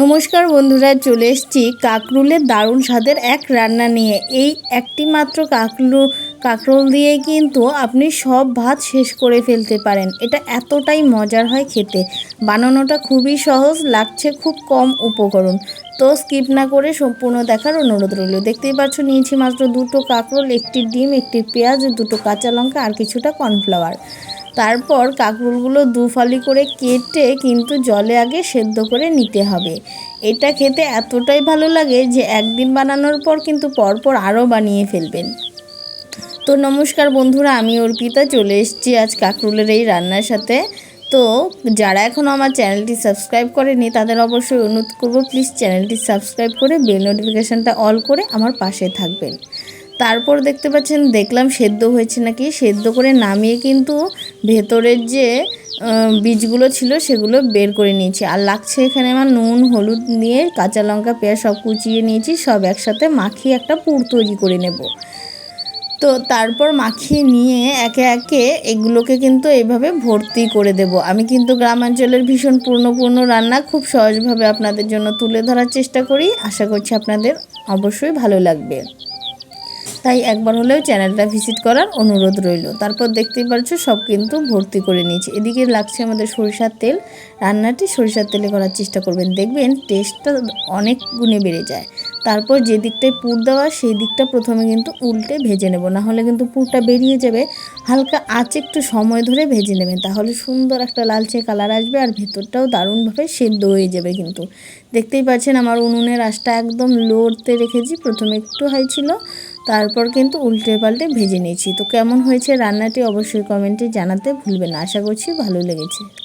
নমস্কার বন্ধুরা, চলে এসেছি কাকরুলের দারুণ স্বাদের এক রান্না নিয়ে। এই একটি মাত্র কাকরু, কাকরোল দিয়ে কিন্তু আপনি সব ভাত শেষ করে ফেলতে পারেন। এটা এতটাই মজার হয় খেতে। বানানোটা খুবই সহজ, লাগছে খুব কম উপকরণ। তো স্কিপ না করে সম্পূর্ণ দেখার অনুরোধ রইল। দেখতেই পাচ্ছ, নিয়েছি মাত্র দুটো কাকরোল, একটি ডিম, একটি পেঁয়াজ, দুটো কাঁচা লঙ্কা আর কিছুটা কর্নফ্লাওয়ার। তারপর কাঁকরোলগুলো দু ফালি করে কেটে কিন্তু জলে আগে সেদ্ধ করে নিতে হবে। এটা খেতে এতটাই ভালো লাগে যে একদিন বানানোর পর কিন্তু পরপর আরও বানিয়ে ফেলবেন। তো নমস্কার বন্ধুরা, আমি অর্পিতা, চলে এসেছি আজ কাকরুলের এই রান্নার সাথে। তো যারা এখনও আমার চ্যানেলটি সাবস্ক্রাইব করেনি তাদের অবশ্যই অনুরোধ করব, প্লিজ চ্যানেলটি সাবস্ক্রাইব করে বেল নোটিফিকেশানটা অল করে আমার পাশে থাকবেন। তারপর দেখতে পাচ্ছেন, দেখলাম সেদ্ধ হয়েছে নাকি। সেদ্ধ করে নামিয়ে কিন্তু ভেতরের যে বীজগুলো ছিল সেগুলো বের করে নিয়েছি। আর লাগছে এখানে আমার নুন, হলুদ নিয়ে কাঁচা লঙ্কা, পেঁয়াজ সব কুচিয়ে নিয়েছি, সব একসাথে মাখিয়ে একটা পুর তৈরি করে নেব। তো তারপর মাখিয়ে নিয়ে একে একে এগুলোকে কিন্তু এভাবে ভর্তি করে দেব। আমি কিন্তু গ্রামাঞ্চলের ভীষণ পূর্ণপূর্ণ রান্না খুব সহজভাবে আপনাদের জন্য তুলে ধরার চেষ্টা করি। আশা করছি আপনাদের অবশ্যই ভালো লাগবে। তাই একবার হলেও চ্যানেলটা ভিজিট করার অনুরোধ রইল। তারপর দেখতেই পারছ, সব কিন্তু ভর্তি করে নিয়েছি। এদিকে লাগছে আমাদের সরিষার তেল। রান্নাটি সরিষার তেলে করার চেষ্টা করবেন। দেখবেন টেস্টটা অনেক গুণে বেড়ে যায়। তারপর যে দিকটায় পুর দেওয়া, সেই দিকটা প্রথমে কিন্তু উল্টে ভেজে নেব। না হলে কিন্তু পুরটা বেরিয়ে যাবে। হালকা আঁচে একটু সময় ধরে ভেজে নেবেন। তাহলে সুন্দর একটা লালচে কালার আসবে আর ভেতরটাও দারুণভাবে সেদ্ধ হয়ে যাবে কিন্তু। দেখতেই পাচ্ছেন আমার উনুনের আঁচটা একদম লোড়তে রেখেছি। প্রথমে একটু হাই ছিল, তারপর কিন্তু উল্টে পাল্টে ভেজে নিয়েছি। তো কেমন হয়েছে রান্নাটি অবশ্যই কমেন্টে জানাতে ভুলবেন না। আশা করছি ভালো লেগেছে।